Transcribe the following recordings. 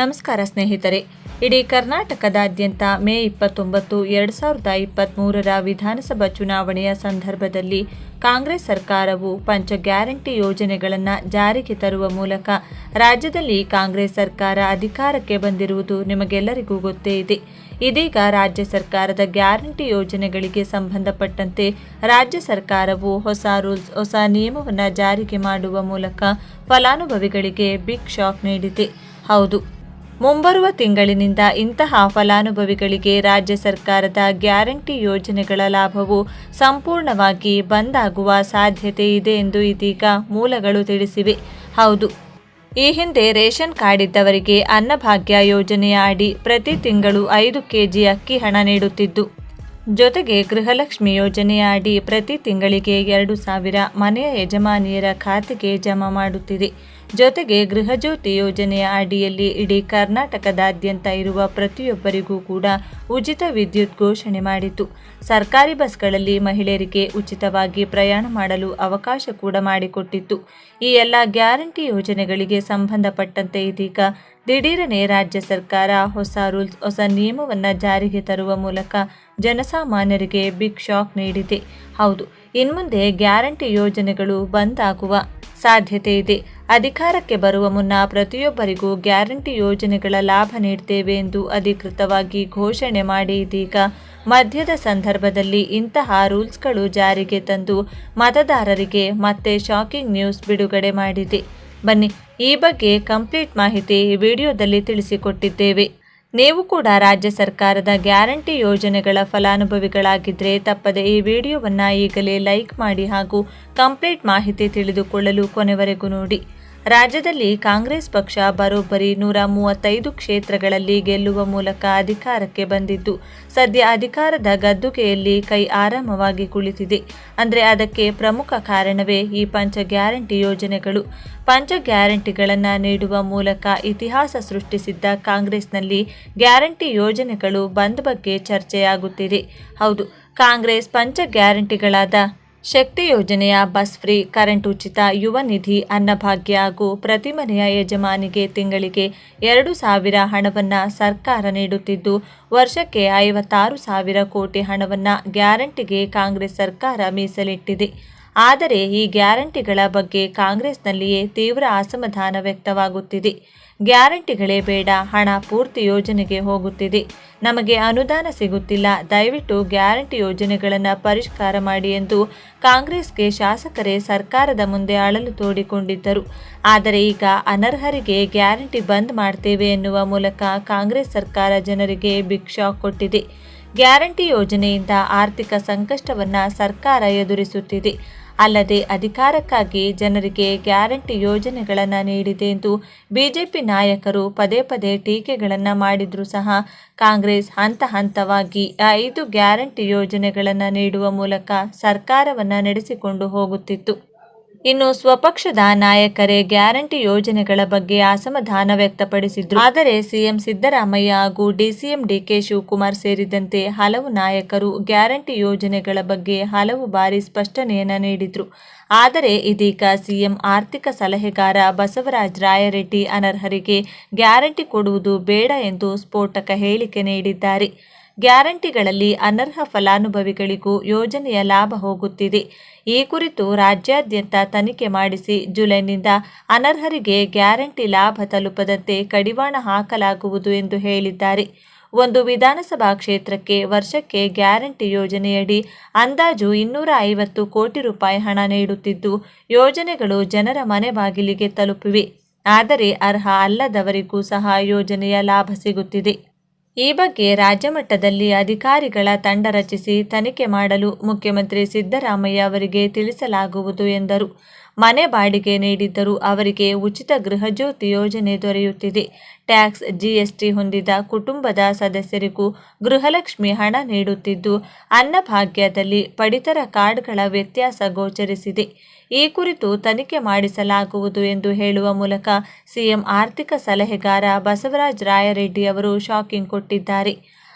ನಮಸ್ಕಾರ ಸ್ನೇಹಿತರೆ. ಇಡೀ ಕರ್ನಾಟಕದಾದ್ಯಂತ ಮೇ ಇಪ್ಪತ್ತೊಂಬತ್ತು, ಎರಡು ಸಾವಿರದ ಇಪ್ಪತ್ತ್ಮೂರರ ವಿಧಾನಸಭಾ ಚುನಾವಣೆಯ ಸಂದರ್ಭದಲ್ಲಿ ಕಾಂಗ್ರೆಸ್ ಸರ್ಕಾರವು ಪಂಚ ಗ್ಯಾರಂಟಿ ಯೋಜನೆಗಳನ್ನು ಜಾರಿಗೆ ತರುವ ಮೂಲಕ ರಾಜ್ಯದಲ್ಲಿ ಕಾಂಗ್ರೆಸ್ ಸರ್ಕಾರ ಅಧಿಕಾರಕ್ಕೆ ಬಂದಿರುವುದು ನಿಮಗೆಲ್ಲರಿಗೂ ಗೊತ್ತೇ ಇದೆ. ಇದೀಗ ರಾಜ್ಯ ಸರ್ಕಾರದ ಗ್ಯಾರಂಟಿ ಯೋಜನೆಗಳಿಗೆ ಸಂಬಂಧಪಟ್ಟಂತೆ ರಾಜ್ಯ ಸರ್ಕಾರವು ಹೊಸ ರೂಲ್ಸ್, ಹೊಸ ನಿಯಮವನ್ನು ಜಾರಿಗೆ ಮಾಡುವ ಮೂಲಕ ಫಲಾನುಭವಿಗಳಿಗೆ ಬಿಗ್ ಶಾಕ್ ನೀಡಿದೆ. ಹೌದು ಮುಂಬರುವ ತಿಂಗಳಿನಿಂದ ಇಂತಹ ಫಲಾನುಭವಿಗಳಿಗೆ ರಾಜ್ಯ ಸರ್ಕಾರದ ಗ್ಯಾರಂಟಿ ಯೋಜನೆಗಳ ಲಾಭವು ಸಂಪೂರ್ಣವಾಗಿ ಬಂದಾಗುವ ಸಾಧ್ಯತೆ ಇದೆ ಎಂದು ಇದೀಗ ಮೂಲಗಳು ತಿಳಿಸಿವೆ. ಹೌದು. ಈ ಹಿಂದೆ ರೇಷನ್ ಕಾರ್ಡ್ ಇದ್ದವರಿಗೆ ಅನ್ನಭಾಗ್ಯ ಯೋಜನೆಯ ಅಡಿ ಪ್ರತಿ ತಿಂಗಳು ಐದು ಕೆಜಿ ಅಕ್ಕಿ ಹಣ ನೀಡುತ್ತಿದ್ದು. ಜೊತೆಗೆ ಗೃಹಲಕ್ಷ್ಮಿ ಯೋಜನೆಯ ಅಡಿ ಪ್ರತಿ ತಿಂಗಳಿಗೆ ಎರಡು ಸಾವಿರ ಮನೆಯ ಯಜಮಾನಿಯರ ಖಾತೆಗೆ ಜಮಾ ಮಾಡುತ್ತಿದೆ. ಜೊತೆಗೆ ಗೃಹಜ್ಯೋತಿ ಯೋಜನೆಯ ಅಡಿಯಲ್ಲಿ ಇಡೀ ಕರ್ನಾಟಕದಾದ್ಯಂತ ಇರುವ ಪ್ರತಿಯೊಬ್ಬರಿಗೂ ಕೂಡ ಉಚಿತ ವಿದ್ಯುತ್ ಘೋಷಣೆ ಮಾಡಿತು ಸರ್ಕಾರಿ ಬಸ್ಗಳಲ್ಲಿ ಮಹಿಳೆಯರಿಗೆ ಉಚಿತವಾಗಿ ಪ್ರಯಾಣ ಮಾಡಲು ಅವಕಾಶ ಕೂಡ ಮಾಡಿಕೊಟ್ಟಿತ್ತು. ಈ ಎಲ್ಲ ಗ್ಯಾರಂಟಿ ಯೋಜನೆಗಳಿಗೆ ಸಂಬಂಧಪಟ್ಟಂತೆ ಇದೀಗ ದಿಢೀರನೆ ರಾಜ್ಯ ಸರ್ಕಾರ ಹೊಸ ರೂಲ್ಸ್, ಹೊಸ ನಿಯಮವನ್ನು ಜಾರಿಗೆ ತರುವ ಮೂಲಕ ಜನಸಾಮಾನ್ಯರಿಗೆ ಬಿಗ್ ಶಾಕ್ ನೀಡಿದೆ. ಹೌದು, ಇನ್ಮುಂದೆ ಗ್ಯಾರಂಟಿ ಯೋಜನೆಗಳು ಬಂದಾಗುವ ಸಾಧ್ಯತೆ ಇದೆ. ಅಧಿಕಾರಕ್ಕೆ ಬರುವ ಮುನ್ನ ಪ್ರತಿಯೊಬ್ಬರಿಗೂ ಗ್ಯಾರಂಟಿ ಯೋಜನೆಗಳ ಲಾಭ ನೀಡ್ತೇವೆ ಎಂದು ಅಧಿಕೃತವಾಗಿ ಘೋಷಣೆ ಮಾಡಿ ಇದೀಗ ಮಧ್ಯದ ಸಂದರ್ಭದಲ್ಲಿ ಇಂತಹ ರೂಲ್ಸ್ಗಳು ಜಾರಿಗೆ ತಂದು ಮತದಾರರಿಗೆ ಮತ್ತೆ ಶಾಕಿಂಗ್ ನ್ಯೂಸ್ ಬಿಡುಗಡೆ ಮಾಡಿದೆ. ಬನ್ನಿ ಈ ಬಗ್ಗೆ ಕಂಪ್ಲೀಟ್ ಮಾಹಿತಿ ಈ ವಿಡಿಯೋದಲ್ಲಿ ತಿಳಿಸಿಕೊಟ್ಟಿದ್ದೇವೆ. ನೀವು ಕೂಡ ರಾಜ್ಯ ಸರ್ಕಾರದ ಗ್ಯಾರಂಟಿ ಯೋಜನೆಗಳ ಫಲಾನುಭವಿಗಳಾಗಿದ್ದರೆ ತಪ್ಪದೆ ಈ ವಿಡಿಯೋವನ್ನು ಈಗಲೇ ಲೈಕ್ ಮಾಡಿ ಹಾಗೂ ಕಂಪ್ಲೀಟ್ ಮಾಹಿತಿ ತಿಳಿದುಕೊಳ್ಳಲು ಕೊನೆವರೆಗೂ ನೋಡಿ. ರಾಜ್ಯದಲ್ಲಿ ಕಾಂಗ್ರೆಸ್ ಪಕ್ಷ ಬರೋಬ್ಬರಿ ನೂರ ಮೂವತ್ತೈದು ಕ್ಷೇತ್ರಗಳಲ್ಲಿ ಗೆಲ್ಲುವ ಮೂಲಕ ಅಧಿಕಾರಕ್ಕೆ ಬಂದಿದ್ದು, ಸದ್ಯ ಅಧಿಕಾರದ ಗದ್ದುಗೆಯಲ್ಲಿ ಕೈ ಆರಾಮವಾಗಿ ಕುಳಿತಿದೆ. ಅಂದರೆ ಅದಕ್ಕೆ ಪ್ರಮುಖ ಕಾರಣವೇ ಈ ಪಂಚ ಗ್ಯಾರಂಟಿ ಯೋಜನೆಗಳು. ಪಂಚ ಗ್ಯಾರಂಟಿಗಳನ್ನು ನೀಡುವ ಮೂಲಕ ಇತಿಹಾಸ ಸೃಷ್ಟಿಸಿದ್ದ ಕಾಂಗ್ರೆಸ್ನಲ್ಲಿ ಗ್ಯಾರಂಟಿ ಯೋಜನೆಗಳು ಬಂದ್ ಬಗ್ಗೆ ಚರ್ಚೆಯಾಗುತ್ತಿದೆ. ಹೌದು, ಕಾಂಗ್ರೆಸ್ ಪಂಚ ಗ್ಯಾರಂಟಿಗಳಾದ ಶಕ್ತಿ ಯೋಜನೆಯ ಬಸ್ ಫ್ರೀ, ಕರೆಂಟ್ ಉಚಿತ ಯುವ ನಿಧಿ, ಅನ್ನಭಾಗ್ಯ ಹಾಗೂ ಪ್ರತಿ ಮನೆಯ ಯಜಮಾನಿಗೆ ತಿಂಗಳಿಗೆ ಎರಡು ಸಾವಿರ ಹಣವನ್ನು ಸರ್ಕಾರ ನೀಡುತ್ತಿದ್ದು, ವರ್ಷಕ್ಕೆ ಐವತ್ತಾರು ಸಾವಿರ ಕೋಟಿ ಹಣವನ್ನು ಗ್ಯಾರಂಟಿಗೆ ಕಾಂಗ್ರೆಸ್ ಸರ್ಕಾರ ಮೀಸಲಿಟ್ಟಿದೆ. ಆದರೆ ಈ ಗ್ಯಾರಂಟಿಗಳ ಬಗ್ಗೆ ಕಾಂಗ್ರೆಸ್ನಲ್ಲಿಯೇ ತೀವ್ರ ಅಸಮಾಧಾನ ವ್ಯಕ್ತವಾಗುತ್ತಿದೆ. ಗ್ಯಾರಂಟಿಗಳೇ ಬೇಡ, ಹಣ ಪೂರ್ತಿ ಯೋಜನೆಗೆ ಹೋಗುತ್ತಿದೆ. ನಮಗೆ ಅನುದಾನ ಸಿಗುತ್ತಿಲ್ಲ, ದಯವಿಟ್ಟು ಗ್ಯಾರಂಟಿ ಯೋಜನೆಗಳನ್ನು ಪರಿಷ್ಕಾರ ಮಾಡಿ ಎಂದು ಕಾಂಗ್ರೆಸ್ಗೆ ಶಾಸಕರೇ ಸರ್ಕಾರದ ಮುಂದೆ ಅಳಲು ತೋಡಿಕೊಂಡಿದ್ದರು. ಆದರೆ ಈಗ ಅನರ್ಹರಿಗೆ ಗ್ಯಾರಂಟಿ ಬಂದ್ ಮಾಡ್ತೇವೆ ಎನ್ನುವ ಮೂಲಕ ಕಾಂಗ್ರೆಸ್ ಸರ್ಕಾರ ಜನರಿಗೆ ಭಿಕ್ಷಾ ಕೊಟ್ಟಿದೆ. ಗ್ಯಾರಂಟಿ ಯೋಜನೆಯಿಂದ ಆರ್ಥಿಕ ಸಂಕಷ್ಟವನ್ನು ಸರ್ಕಾರ ಎದುರಿಸುತ್ತಿದೆ. ಅಲ್ಲದೆ ಅಧಿಕಾರಕ್ಕಾಗಿ ಜನರಿಗೆ ಗ್ಯಾರಂಟಿ ಯೋಜನೆಗಳನ್ನು ನೀಡಿದೆ ಎಂದು ಬಿಜೆಪಿ ನಾಯಕರು ಪದೇ ಪದೇ ಟೀಕೆಗಳನ್ನು ಮಾಡಿದರೂ ಸಹ ಕಾಂಗ್ರೆಸ್ ಹಂತ ಹಂತವಾಗಿ ಐದು ಗ್ಯಾರಂಟಿ ಯೋಜನೆಗಳನ್ನು ನೀಡುವ ಮೂಲಕ ಸರ್ಕಾರವನ್ನು ನಡೆಸಿಕೊಂಡು ಹೋಗುತ್ತಿತ್ತು. ಇನ್ನು ಸ್ವಪಕ್ಷದ ನಾಯಕರೇ ಗ್ಯಾರಂಟಿ ಯೋಜನೆಗಳ ಬಗ್ಗೆ ಅಸಮಾಧಾನ ವ್ಯಕ್ತಪಡಿಸಿದ್ರು. ಆದರೆ ಸಿಎಂ ಸಿದ್ದರಾಮಯ್ಯ ಹಾಗೂ ಡಿಸಿಎಂ ಡಿಕೆ ಶಿವಕುಮಾರ್ ಸೇರಿದಂತೆ ಹಲವು ನಾಯಕರು ಗ್ಯಾರಂಟಿ ಯೋಜನೆಗಳ ಬಗ್ಗೆ ಹಲವು ಬಾರಿ ಸ್ಪಷ್ಟನೆಯನ್ನು ನೀಡಿದ್ರು. ಆದರೆ ಇದೀಗ ಸಿಎಂ ಆರ್ಥಿಕ ಸಲಹೆಗಾರ ಬಸವರಾಜ ರಾಯರೆಡ್ಡಿ ಅನರ್ಹರಿಗೆ ಗ್ಯಾರಂಟಿ ಕೊಡುವುದು ಬೇಡ ಎಂದು ಸ್ಫೋಟಕ ಹೇಳಿಕೆ ನೀಡಿದ್ದಾರೆ. ಗ್ಯಾರಂಟಿಗಳಲ್ಲಿ ಅನರ್ಹ ಫಲಾನುಭವಿಗಳಿಗೂ ಯೋಜನೆಯ ಲಾಭ ಹೋಗುತ್ತಿದೆ. ಈ ಕುರಿತು ರಾಜ್ಯಾದ್ಯಂತ ತನಿಖೆ ಮಾಡಿಸಿ ಜುಲೈನಿಂದ ಅನರ್ಹರಿಗೆ ಗ್ಯಾರಂಟಿ ಲಾಭ ತಲುಪದಂತೆ ಕಡಿವಾಣ ಹಾಕಲಾಗುವುದು ಎಂದು ಹೇಳಿದ್ದಾರೆ. ಒಂದು ವಿಧಾನಸಭಾ ಕ್ಷೇತ್ರಕ್ಕೆ ವರ್ಷಕ್ಕೆ ಗ್ಯಾರಂಟಿ ಯೋಜನೆಯಡಿ ಅಂದಾಜು ಇನ್ನೂರ ಐವತ್ತು ಕೋಟಿ ರೂಪಾಯಿ ಹಣ ನೀಡುತ್ತಿದ್ದು, ಯೋಜನೆಗಳು ಜನರ ಮನೆ ಬಾಗಿಲಿಗೆ ತಲುಪಿವೆ. ಆದರೆ ಅರ್ಹ ಅಲ್ಲದವರಿಗೂ ಸಹ ಯೋಜನೆಯ ಲಾಭ ಸಿಗುತ್ತಿದೆ. ಈ ಬಗ್ಗೆ ರಾಜ್ಯ ಮಟ್ಟದಲ್ಲಿ ಅಧಿಕಾರಿಗಳ ತಂಡ ರಚಿಸಿ ತನಿಖೆ ಮಾಡಲು ಮುಖ್ಯಮಂತ್ರಿ ಸಿದ್ದರಾಮಯ್ಯ ಅವರಿಗೆ ತಿಳಿಸಲಾಗುವುದು ಎಂದರು. ಮನೆ ಬಾಡಿಗೆ ನೀಡಿದ್ದರೂ ಅವರಿಗೆ ಉಚಿತ ಗೃಹಜ್ಯೋತಿ ಯೋಜನೆ ದೊರೆಯುತ್ತಿದೆ. ಟ್ಯಾಕ್ಸ್ ಜಿಎಸ್ಟಿ ಹೊಂದಿದ ಕುಟುಂಬದ ಸದಸ್ಯರಿಗೂ ಗೃಹಲಕ್ಷ್ಮಿ ಹಣ ನೀಡುತ್ತಿದ್ದು, ಅನ್ನಭಾಗ್ಯದಲ್ಲಿ ಪಡಿತರ ಕಾರ್ಡ್ಗಳ ವ್ಯತ್ಯಾಸ ಗೋಚರಿಸಿದೆ. ಈ ಕುರಿತು ತನಿಖೆ ಮಾಡಿಸಲಾಗುವುದು ಎಂದು ಹೇಳುವ ಮೂಲಕ ಸಿಎಂ ಆರ್ಥಿಕ ಸಲಹೆಗಾರ ಬಸವರಾಜ ರಾಯರೆಡ್ಡಿ ಅವರು ಶಾಕಿಂಗ್ ಕೊಟ್ಟಿದ್ದಾರೆ.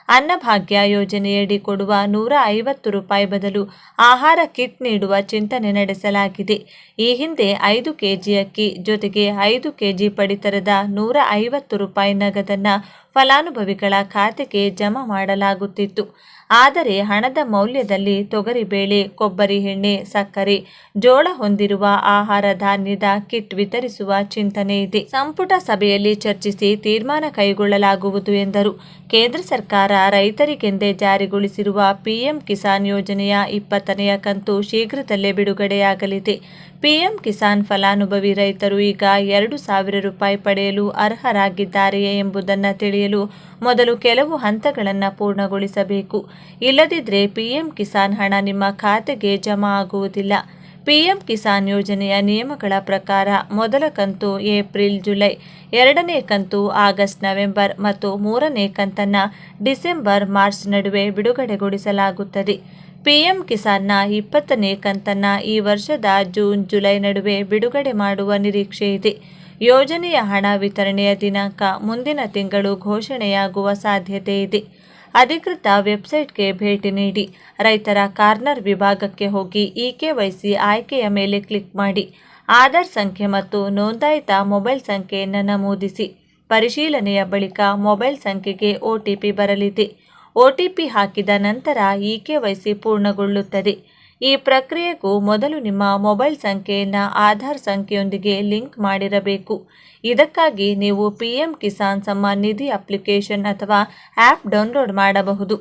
ಅನ್ನಭಾಗ್ಯ ಯೋಜನೆಯಡಿ ಕೊಡುವ ನೂರ ಐವತ್ತು ರೂಪಾಯಿ ಬದಲು ಆಹಾರ ಕಿಟ್ ನೀಡುವ ಚಿಂತನೆ ನಡೆಸಲಾಗಿದೆ. ಈ ಹಿಂದೆ ಐದು ಕೆಜಿ ಅಕ್ಕಿ ಜೊತೆಗೆ ಐದು ಕೆಜಿ ಪಡಿತರದ ನೂರ ಐವತ್ತು ರೂಪಾಯಿ ನಗದನ್ನು ಫಲಾನುಭವಿಗಳ ಖಾತೆಗೆ ಜಮಾ ಮಾಡಲಾಗುತ್ತಿತ್ತು. ಆದರೆ ಹಣದ ಮೌಲ್ಯದಲ್ಲಿ ತೊಗರಿಬೇಳೆ ಕೊಬ್ಬರಿ ಎಣ್ಣೆ, ಸಕ್ಕರೆ, ಜೋಳ ಹೊಂದಿರುವ ಆಹಾರ ಧಾನ್ಯದ ಕಿಟ್ ವಿತರಿಸುವ ಚಿಂತನೆ ಇದೆ. ಸಂಪುಟ ಸಭೆಯಲ್ಲಿ ಚರ್ಚಿಸಿ ತೀರ್ಮಾನ ಕೈಗೊಳ್ಳಲಾಗುವುದು ಎಂದರು. ಕೇಂದ್ರ ಸರ್ಕಾರ ರೈತರಿಗೆಂದೇ ಜಾರಿಗೊಳಿಸಿರುವ ಪಿಎಂ ಕಿಸಾನ್ ಯೋಜನೆಯ ಇಪ್ಪತ್ತನೆಯ ಕಂತು ಶೀಘ್ರದಲ್ಲೇ ಬಿಡುಗಡೆಯಾಗಲಿದೆ. ಪಿಎಂ ಕಿಸಾನ್ ಫಲಾನುಭವಿ ರೈತರು ಈಗ ಎರಡು ಸಾವಿರ ರೂಪಾಯಿ ಪಡೆಯಲು ಅರ್ಹರಾಗಿದ್ದಾರೆಯೇ ಎಂಬುದನ್ನು ತಿಳಿಯಲು ಮೊದಲು ಕೆಲವು ಹಂತಗಳನ್ನು ಪೂರ್ಣಗೊಳಿಸಬೇಕು. ಇಲ್ಲದಿದ್ದರೆ ಪಿಎಂ ಕಿಸಾನ್ ಹಣ ನಿಮ್ಮ ಖಾತೆಗೆ ಜಮಾ ಆಗುವುದಿಲ್ಲ. ಪಿಎಂ ಕಿಸಾನ್ ಯೋಜನೆಯ ನಿಯಮಗಳ ಪ್ರಕಾರ ಮೊದಲ ಕಂತು ಏಪ್ರಿಲ್, ಜುಲೈ, ಎರಡನೇ ಕಂತು ಆಗಸ್ಟ್, ನವೆಂಬರ್ ಮತ್ತು ಮೂರನೇ ಕಂತನ್ನು ಡಿಸೆಂಬರ್, ಮಾರ್ಚ್ ನಡುವೆ ಬಿಡುಗಡೆಗೊಳಿಸಲಾಗುತ್ತದೆ. ಪಿಎಂ ಕಿಸಾನ್ನ ಇಪ್ಪತ್ತನೇ ಕಂತನ್ನು ಈ ವರ್ಷದ ಜೂನ್, ಜುಲೈ ನಡುವೆ ಬಿಡುಗಡೆ ಮಾಡುವ ನಿರೀಕ್ಷೆ ಇದೆ ಯೋಜನೆಯ ಹಣ ವಿತರಣೆಯ ದಿನಾಂಕ ಮುಂದಿನ ತಿಂಗಳು ಘೋಷಣೆಯಾಗುವ ಸಾಧ್ಯತೆ ಇದೆ. ಅಧಿಕೃತ ವೆಬ್ಸೈಟ್ಗೆ ಭೇಟಿ ನೀಡಿ. ರೈತರ ಕಾರ್ನರ್ ವಿಭಾಗಕ್ಕೆ ಹೋಗಿ ಇ ಕೆವೈಸಿ ಆಯ್ಕೆಯ ಮೇಲೆ ಕ್ಲಿಕ್ ಮಾಡಿ. ಆಧಾರ್ ಸಂಖ್ಯೆ ಮತ್ತು ನೋಂದಾಯಿತ ಮೊಬೈಲ್ ಸಂಖ್ಯೆಯನ್ನು ನಮೂದಿಸಿ ಪರಿಶೀಲನೆಯ ಬಳಿಕ ಮೊಬೈಲ್ ಸಂಖ್ಯೆಗೆ ಒ ಬರಲಿದೆ. ಒ ಹಾಕಿದ ನಂತರ ಇ ಕೆ ಪೂರ್ಣಗೊಳ್ಳುತ್ತದೆ. ಈ ಪ್ರಕ್ರಿಯೆಗೂ ಮೊದಲು ನಿಮ್ಮ ಮೊಬೈಲ್ ಸಂಖ್ಯೆಯನ್ನು ಆಧಾರ್ ಸಂಖ್ಯೆಯೊಂದಿಗೆ ಲಿಂಕ್ ಮಾಡಿರಬೇಕು. ಇದಕ್ಕಾಗಿ ನೀವು P M Kisan Samman Nidhi application ಅಥವಾ ಆ್ಯಪ್ ಡೌನ್ಲೋಡ್ ಮಾಡಬಹುದು.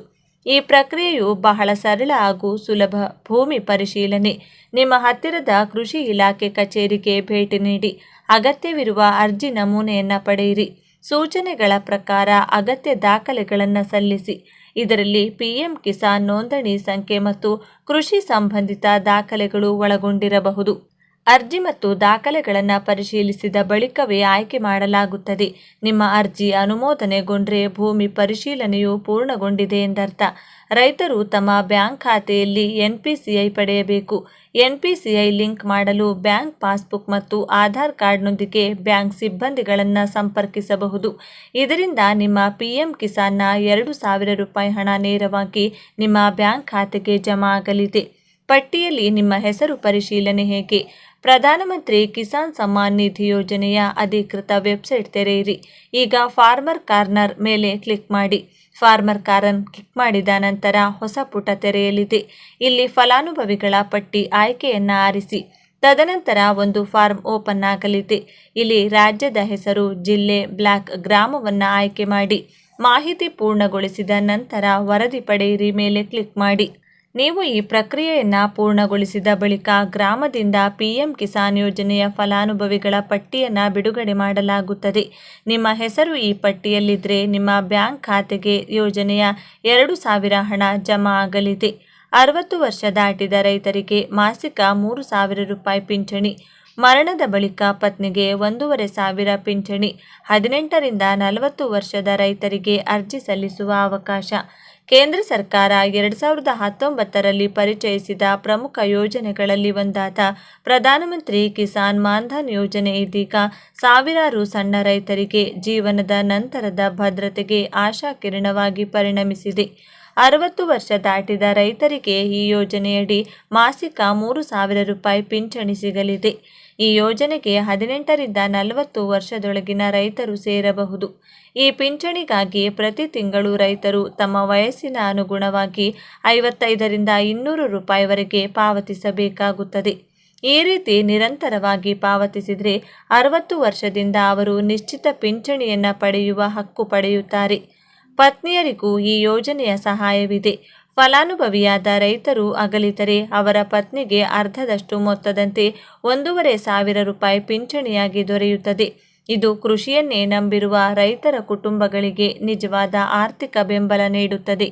ಈ ಪ್ರಕ್ರಿಯೆಯು ಬಹಳ ಸರಳ ಹಾಗೂ ಸುಲಭ ಭೂಮಿ ಪರಿಶೀಲನೆ. ನಿಮ್ಮ ಹತ್ತಿರದ ಕೃಷಿ ಇಲಾಖೆ ಕಚೇರಿಗೆ ಭೇಟಿ ನೀಡಿ ಅಗತ್ಯವಿರುವ ಅರ್ಜಿ ನಮೂನೆಯನ್ನು ಪಡೆಯಿರಿ. ಸೂಚನೆಗಳ ಪ್ರಕಾರ ಅಗತ್ಯ ದಾಖಲೆಗಳನ್ನು ಸಲ್ಲಿಸಿ. ಇದರಲ್ಲಿ ಪಿಎಂ ಕಿಸಾನ್ ನೋಂದಣಿ ಸಂಖ್ಯೆ ಮತ್ತು ಕೃಷಿ ಸಂಬಂಧಿತ ದಾಖಲೆಗಳು ಒಳಗೊಂಡಿರಬಹುದು. ಅರ್ಜಿ ಮತ್ತು ದಾಖಲೆಗಳನ್ನು ಪರಿಶೀಲಿಸಿದ ಬಳಿಕವೇ ಆಯ್ಕೆ ಮಾಡಲಾಗುತ್ತದೆ. ನಿಮ್ಮ ಅರ್ಜಿ ಅನುಮೋದನೆಗೊಂಡ್ರೆ ಭೂಮಿ ಪರಿಶೀಲನೆಯು ಪೂರ್ಣಗೊಂಡಿದೆ ಎಂದರ್ಥ. ರೈತರು ತಮ್ಮ ಬ್ಯಾಂಕ್ ಖಾತೆಯಲ್ಲಿ ಎನ್ಪಿಸಿಐ ಪಡೆಯಬೇಕು. ಎನ್ಪಿಸಿಐ ಲಿಂಕ್ ಮಾಡಲು ಬ್ಯಾಂಕ್ ಪಾಸ್ಬುಕ್ ಮತ್ತು ಆಧಾರ್ ಕಾರ್ಡ್ನೊಂದಿಗೆ ಬ್ಯಾಂಕ್ ಸಿಬ್ಬಂದಿಗಳನ್ನು ಸಂಪರ್ಕಿಸಬಹುದು. ಇದರಿಂದ ನಿಮ್ಮ ಪಿಎಂ ಕಿಸಾನ್ನ ಎರಡು ಸಾವಿರ ರೂಪಾಯಿ ಹಣ ನೇರವಾಗಿ ನಿಮ್ಮ ಬ್ಯಾಂಕ್ ಖಾತೆಗೆ ಜಮಾ ಆಗಲಿದೆ. ಪಟ್ಟಿಯಲ್ಲಿ ನಿಮ್ಮ ಹೆಸರು ಪರಿಶೀಲನೆ ಹೇಗೆ? ಪ್ರಧಾನಮಂತ್ರಿ ಕಿಸಾನ್ ಸಮ್ಮಾನ್ ನಿಧಿ ಯೋಜನೆಯ ಅಧಿಕೃತ ವೆಬ್ಸೈಟ್ ತೆರೆಯಿರಿ. ಈಗ ಫಾರ್ಮರ್ ಕಾರ್ನರ್ ಮೇಲೆ ಕ್ಲಿಕ್ ಮಾಡಿ. ಫಾರ್ಮರ್ ಕಾರನ್ ಕ್ಲಿಕ್ ಮಾಡಿದ ನಂತರ ಹೊಸ ಪುಟ ತೆರೆಯಲಿದೆ. ಇಲ್ಲಿ ಫಲಾನುಭವಿಗಳ ಪಟ್ಟಿ ಆಯ್ಕೆಯನ್ನು ಆರಿಸಿ. ತದನಂತರ ಒಂದು ಫಾರ್ಮ್ ಓಪನ್ ಆಗಲಿದೆ. ಇಲ್ಲಿ ರಾಜ್ಯದ ಹೆಸರು, ಜಿಲ್ಲೆ, ಬ್ಲಾಕ್ ಗ್ರಾಮವನ್ನು ಆಯ್ಕೆ ಮಾಡಿ. ಮಾಹಿತಿ ಪೂರ್ಣಗೊಳಿಸಿದ ನಂತರ ವರದಿ ಪಡೆಯಿರಿ ಮೇಲೆ ಕ್ಲಿಕ್ ಮಾಡಿ. ನೀವು ಈ ಪ್ರಕ್ರಿಯೆಯನ್ನು ಪೂರ್ಣಗೊಳಿಸಿದ ಬಳಿಕ ಗ್ರಾಮದಿಂದ ಪಿಎಂ ಕಿಸಾನ್ ಯೋಜನೆಯ ಫಲಾನುಭವಿಗಳ ಪಟ್ಟಿಯನ್ನು ಬಿಡುಗಡೆ ಮಾಡಲಾಗುತ್ತದೆ. ನಿಮ್ಮ ಹೆಸರು ಈ ಪಟ್ಟಿಯಲ್ಲಿದ್ದರೆ ನಿಮ್ಮ ಬ್ಯಾಂಕ್ ಖಾತೆಗೆ ಯೋಜನೆಯ ಎರಡು ಸಾವಿರ ಹಣ ಜಮಾ ಆಗಲಿದೆ. ಅರವತ್ತು ವರ್ಷ ದಾಟಿದ ರೈತರಿಗೆ ಮಾಸಿಕ ಮೂರು ಸಾವಿರ ರೂಪಾಯಿ ಪಿಂಚಣಿ, ಮರಣದ ಬಳಿಕ ಪತ್ನಿಗೆ ಒಂದೂವರೆ ಸಾವಿರ ಪಿಂಚಣಿ, ಹದಿನೆಂಟರಿಂದ ನಲವತ್ತು ವರ್ಷದ ರೈತರಿಗೆ ಅರ್ಜಿ ಸಲ್ಲಿಸುವ ಅವಕಾಶ. ಕೇಂದ್ರ ಸರ್ಕಾರ ಎರಡು ಸಾವಿರದ ಹತ್ತೊಂಬತ್ತರಲ್ಲಿ ಪರಿಚಯಿಸಿದ ಪ್ರಮುಖ ಯೋಜನೆಗಳಲ್ಲಿ ಒಂದಾದ ಪ್ರಧಾನಮಂತ್ರಿ ಕಿಸಾನ್ ಮಾನ್ಧನ್ ಯೋಜನೆ ಇದೀಗ ಸಾವಿರಾರು ಸಣ್ಣ ರೈತರಿಗೆ ಜೀವನದ ನಂತರದ ಭದ್ರತೆಗೆ ಆಶಾಕಿರಣವಾಗಿ ಪರಿಣಮಿಸಿದೆ. ಅರವತ್ತು ವರ್ಷ ದಾಟಿದ ರೈತರಿಗೆ ಈ ಯೋಜನೆಯಡಿ ಮಾಸಿಕ ಮೂರು ಸಾವಿರ ರೂಪಾಯಿ ಪಿಂಚಣಿ ಸಿಗಲಿದೆ. ಈ ಯೋಜನೆಗೆ ಹದಿನೆಂಟರಿಂದ ನಲವತ್ತು ವರ್ಷದೊಳಗಿನ ರೈತರು ಸೇರಬಹುದು. ಈ ಪಿಂಚಣಿಗಾಗಿ ಪ್ರತಿ ತಿಂಗಳು ರೈತರು ತಮ್ಮ ವಯಸ್ಸಿನ ಅನುಗುಣವಾಗಿ ಐವತ್ತೈದರಿಂದ ಇನ್ನೂರು ರೂಪಾಯಿವರೆಗೆ ಪಾವತಿಸಬೇಕಾಗುತ್ತದೆ. ಈ ರೀತಿ ನಿರಂತರವಾಗಿ ಪಾವತಿಸಿದರೆ ಅರವತ್ತು ವರ್ಷದಿಂದ ಅವರು ನಿಶ್ಚಿತ ಪಿಂಚಣಿಯನ್ನು ಪಡೆಯುವ ಹಕ್ಕು ಪಡೆಯುತ್ತಾರೆ. ಪತ್ನಿಯರಿಗೂ ಈ ಯೋಜನೆಯ ಸಹಾಯವಿದೆ. ಫಲಾನುಭವಿಯಾದ ರೈತರು ಅಗಲಿದರೆ ಅವರ ಪತ್ನಿಗೆ ಅರ್ಧದಷ್ಟು ಮೊತ್ತದಂತೆ ಒಂದೂವರೆ ಸಾವಿರ ರೂಪಾಯಿ ಪಿಂಚಣಿಯಾಗಿ ದೊರೆಯುತ್ತದೆ. ಇದು ಕೃಷಿಯನ್ನೇ ನಂಬಿರುವ ರೈತರ ಕುಟುಂಬಗಳಿಗೆ ನಿಜವಾದ ಆರ್ಥಿಕ ಬೆಂಬಲ ನೀಡುತ್ತದೆ.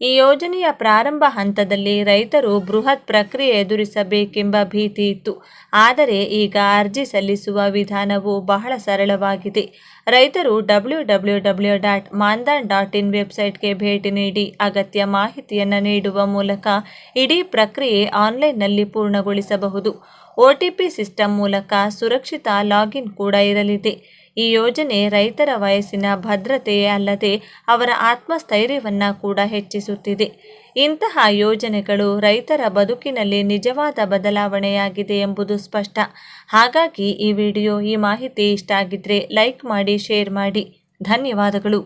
ಈ ಯೋಜನೆಯ ಪ್ರಾರಂಭ ಹಂತದಲ್ಲಿ ರೈತರು ಬೃಹತ್ ಪ್ರಕ್ರಿಯೆ ಎದುರಿಸಬೇಕೆಂಬ ಭೀತಿ ಇತ್ತು. ಆದರೆ ಈಗ ಅರ್ಜಿ ಸಲ್ಲಿಸುವ ವಿಧಾನವು ಬಹಳ ಸರಳವಾಗಿದೆ. ರೈತರು W W W dot Maandhan dot in ವೆಬ್ಸೈಟ್ಗೆ ಭೇಟಿ ನೀಡಿ ಅಗತ್ಯ ಮಾಹಿತಿಯನ್ನು ನೀಡುವ ಮೂಲಕ ಇಡೀ ಪ್ರಕ್ರಿಯೆ ಆನ್ಲೈನ್ನಲ್ಲಿ ಪೂರ್ಣಗೊಳಿಸಬಹುದು. ಒ ಟಿ ಪಿ ಸಿಸ್ಟಮ್ ಮೂಲಕ ಸುರಕ್ಷಿತ ಲಾಗಿನ್ ಕೂಡ ಇರಲಿದೆ. ಈ ಯೋಜನೆ ರೈತರ ವಯಸ್ಸಿನ ಭದ್ರತೆಯೇ ಅಲ್ಲದೆ ಅವರ ಆತ್ಮಸ್ಥೈರ್ಯವನ್ನು ಕೂಡ ಹೆಚ್ಚಿಸುತ್ತಿದೆ. ಇಂತಹ ಯೋಜನೆಗಳು ರೈತರ ಬದುಕಿನಲ್ಲಿ ನಿಜವಾದ ಬದಲಾವಣೆಯಾಗಿದೆ ಎಂಬುದು ಸ್ಪಷ್ಟ. ಹಾಗಾಗಿ ಈ ವಿಡಿಯೋ ಈ ಮಾಹಿತಿ ಇಷ್ಟ ಆಗಿದ್ದರೆ ಲೈಕ್ ಮಾಡಿ, ಶೇರ್ ಮಾಡಿ. ಧನ್ಯವಾದಗಳು.